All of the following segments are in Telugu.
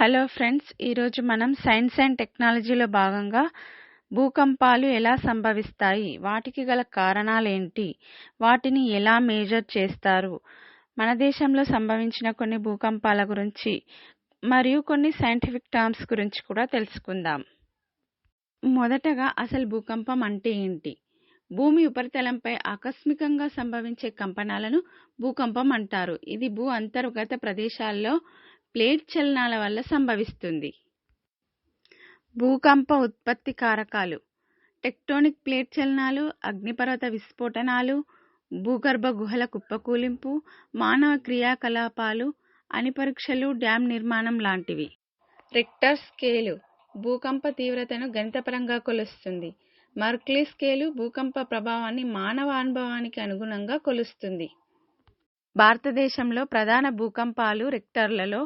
హలో ఫ్రెండ్స్ ఈరోజు మనం సైన్స్ అండ్ టెక్నాలజీలో భాగంగా భూకంపాలు ఎలా సంభవిస్తాయి వాటికి గల కారణాలేంటి వాటిని ఎలా మేజర్ చేస్తారు మన దేశంలో సంభవించిన కొన్ని భూకంపాల గురించి మరియు కొన్ని సైంటిఫిక్ టర్మ్స్ గురించి కూడా తెలుసుకుందాం. మొదటగా అసలు భూకంపం అంటే ఏంటి? భూమి ఉపరితలంపై ఆకస్మికంగా సంభవించే కంపనాలను భూకంపం అంటారు. ఇది భూ అంతర్గత ప్రదేశాల్లో ప్లేట్ చలనాల వల్ల సంభవిస్తుంది. భూకంప ఉత్పత్తి కారకాలు. టెక్టోనిక్ ప్లేట్ చలనాలు అగ్నిపర్వత విస్ఫోటనాలు భూగర్భ గుహల కుప్పకూలింపు మానవ క్రియాకలాపాలు అణిపరీక్షలు డ్యాం నిర్మాణం లాంటివి. రిక్టర్ స్కేలు భూకంప తీవ్రతను గణితపరంగా కొలుస్తుంది. మర్క్లీ స్కేలు భూకంప ప్రభావాన్ని మానవ అనుభవానికి అనుగుణంగా కొలుస్తుంది. భారతదేశంలో ప్రధాన భూకంపాలు రిక్టర్లలో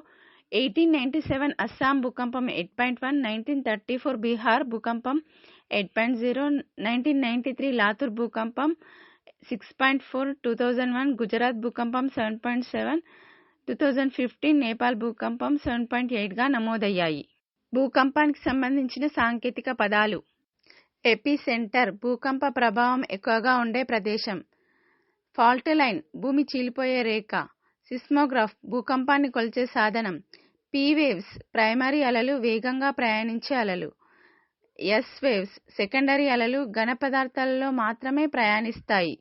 ఎయిటీన్ నైంటీ సెవెన్ అస్సాం భూకంపం eight point one nineteen thirty four Bihar భూకంపం eight point zero nineteen ninety three Latur భూకంపం six point four two thousand one Gujarat భూకంపం seven point seven two thousand fifteen Nepal భూకంపం సెవెన్ పాయింట్ ఎయిట్గా నమోదయ్యాయి. భూకంపానికి సంబంధించిన సాంకేతిక పదాలు. ఎపిసెంటర్ భూకంప ప్రభావం ఎక్కువగా ఉండే ప్రదేశం. ఫాల్ట్ లైన్ భూమి చీలిపోయే రేఖ సిస్మోగ్రాఫ్ భూకంపాన్ని కొలిచే సాధనం పీ వేవ్స్ ప్రైమరీ అలలు వేగంగా ప్రయాణించే అలలు ఎస్ వేవ్స్ సెకండరీ అలలు ఘన పదార్థాలలో మాత్రమే ప్రయాణిస్తాయి.